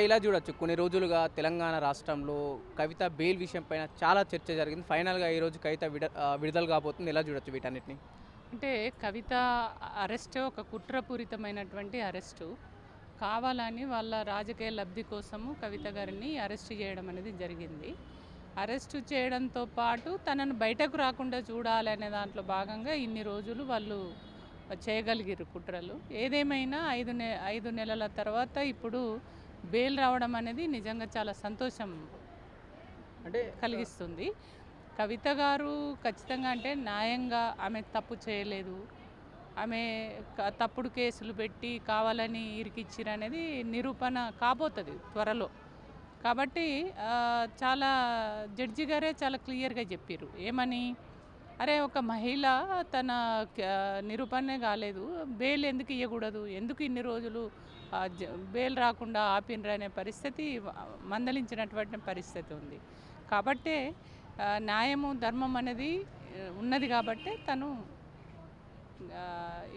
ఇలా చూడొచ్చు. కొన్ని రోజులుగా తెలంగాణ రాష్ట్రంలో కవిత బెయిల్ విషయం పైన చాలా చర్చ జరిగింది. ఫైనల్గా ఈరోజు కవిత విడ విడుదల కాబోతుంది. ఎలా చూడొచ్చు వీటన్నిటిని? అంటే కవిత అరెస్ట్ ఒక కుట్రపూరితమైనటువంటి అరెస్టు. కావాలని వాళ్ళ రాజకీయ లబ్ధి కోసము కవిత గారిని అరెస్ట్ చేయడం అనేది జరిగింది. అరెస్టు చేయడంతో పాటు తనను బయటకు రాకుండా చూడాలనే దాంట్లో భాగంగా ఇన్ని రోజులు వాళ్ళు చేయగలిగారు కుట్రలు. ఏదేమైనా ఐదు నె ఐదు నెలల తర్వాత ఇప్పుడు బెయిల్ రావడం అనేది నిజంగా చాలా సంతోషం అంటే కలిగిస్తుంది. కవిత గారు ఖచ్చితంగా అంటే న్యాయంగా ఆమె తప్పు చేయలేదు. ఆమె తప్పుడు కేసులు పెట్టి కావాలని ఇరికిచ్చిరు అనేది నిరూపణ కాబోతుంది త్వరలో. కాబట్టి చాలా జడ్జి గారే చాలా క్లియర్గా చెప్పారు. ఏమని? అరే ఒక మహిళ తన నిరూపణే కాలేదు. బెయిల్ ఎందుకు ఇవ్వకూడదు ఎందుకు ఇన్ని రోజులు జ- బెయిల్ రాకుండా ఆపినరు అనే పరిస్థితి మందలించినటువంటి పరిస్థితి ఉంది. కాబట్టే న్యాయము ధర్మం అనేది ఉన్నది కాబట్టే తను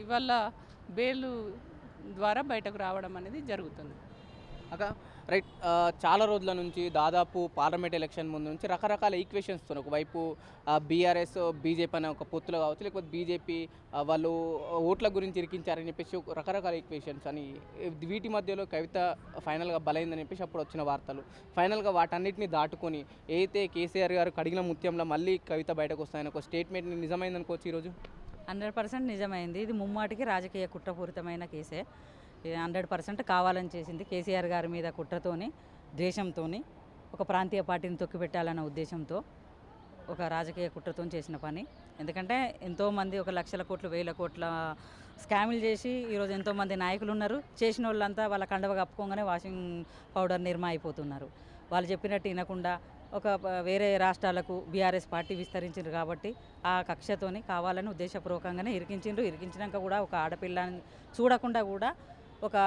ఇవాళ బెయిల్ ద్వారా బయటకు రావడం అనేది జరుగుతుంది. అక రైట్ చాలా రోజుల నుంచి దాదాపు పార్లమెంట్ ఎలక్షన్ ముందు నుంచి రకరకాల ఈక్వేషన్స్తో ఒకవైపు బీఆర్ఎస్ బీజేపీ అనే ఒక పొత్తులు కావచ్చు లేకపోతే బీజేపీ వాళ్ళు ఓట్ల గురించి ఇరికించారని చెప్పేసి రకరకాల ఈక్వేషన్స్ అని వీటి మధ్యలో కవిత ఫైనల్గా బలైందని చెప్పేసి అప్పుడు వచ్చిన వార్తలు. ఫైనల్గా వాటన్నిటిని దాటుకొని ఏదైతే కేసీఆర్ గారు కడిగిన ముత్యంలో మళ్ళీ కవిత బయటకు వస్తాయని ఒక స్టేట్మెంట్ నిజమైందనుకోవచ్చు ఈరోజు? హండ్రెడ్ పర్సెంట్ నిజమైంది. ఇది ముమ్మాటికి రాజకీయ కుట్రపూరితమైన కేసే. హండ్రెడ్ పర్సెంట్ కావాలని చేసింది కేసీఆర్ గారి మీద కుట్రతోని ద్వేషంతోని ఒక ప్రాంతీయ పార్టీని తొక్కిపెట్టాలన్న ఉద్దేశంతో ఒక రాజకీయ కుట్రతో చేసిన పని. ఎందుకంటే ఎంతోమంది ఒక లక్షల కోట్లు వేల కోట్ల స్కామ్లు చేసి ఈరోజు ఎంతోమంది నాయకులు ఉన్నారు. చేసిన వాళ్ళంతా వాళ్ళ కండవ కప్పుకోగానే వాషింగ్ పౌడర్ నిర్మా అయిపోతున్నారు. వాళ్ళు చెప్పినట్టు వినకుండా ఒక వేరే రాష్ట్రాలకు బీఆర్ఎస్ పార్టీ విస్తరించారు కాబట్టి ఆ కక్షతోని కావాలని ఉద్దేశపూర్వకంగానే ఇరికించిండ్రు. ఇరికించినాక కూడా ఒక ఆడపిల్లని చూడకుండా కూడా ఒక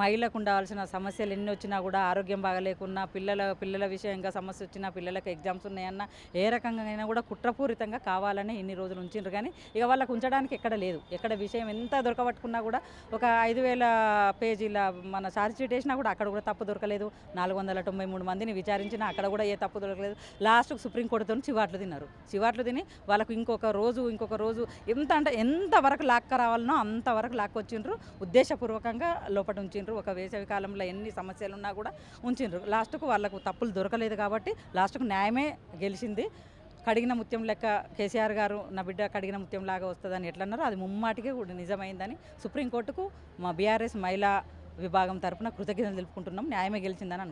మహిళకు ఉండాల్సిన సమస్యలు ఎన్ని వచ్చినా కూడా ఆరోగ్యం బాగలేకున్నా పిల్లల పిల్లల విషయంగా సమస్య వచ్చినా పిల్లలకు ఎగ్జామ్స్ ఉన్నాయన్నా ఏ రకంగా కూడా కుట్రపూరితంగా కావాలని ఇన్ని రోజులు ఉంచిండ్రు. కానీ ఇక వాళ్ళకు ఉంచడానికి ఎక్కడ లేదు. ఎక్కడ విషయం ఎంత దొరకబట్టుకున్నా కూడా ఒక ఐదు వేల పేజీల మన ఛార్జ్ షీట్ వేసినా కూడా అక్కడ కూడా తప్పు దొరకలేదు. నాలుగు వందల తొంభై మూడు మందిని విచారించినా అక్కడ కూడా ఏ తప్పు దొరకలేదు. లాస్ట్కు సుప్రీంకోర్టుతో చివాట్లు తిన్నారు. చివాట్లు తిని వాళ్ళకు ఇంకొక రోజు ఇంకొక రోజు ఎంత అంటే ఎంతవరకు లాక్క రావాలనో అంతవరకు లాక్కొచ్చిండ్రు. ఉద్దేశపూర్వకంగా లోపల ఉంచిండ్రు ఒక వేసవి కాలంలో ఎన్ని సమస్యలు ఉన్నా కూడా ఉంచిండ్రు లాస్ట్కు వాళ్ళకు తప్పులు దొరకలేదు కాబట్టి లాస్ట్కు న్యాయమే గెలిచింది. కడిగిన ముత్యం లెక్క కేసీఆర్ గారు నా బిడ్డ కడిగిన ముత్యం లాగా వస్తుందని ఎట్లన్నారో అది ముమ్మాటికి కూడా నిజమైందని సుప్రీంకోర్టుకు మా బీఆర్ఎస్ మహిళా విభాగం తరపున కృతజ్ఞతలు తెలుపుకుంటున్నాం. న్యాయమే గెలిచిందని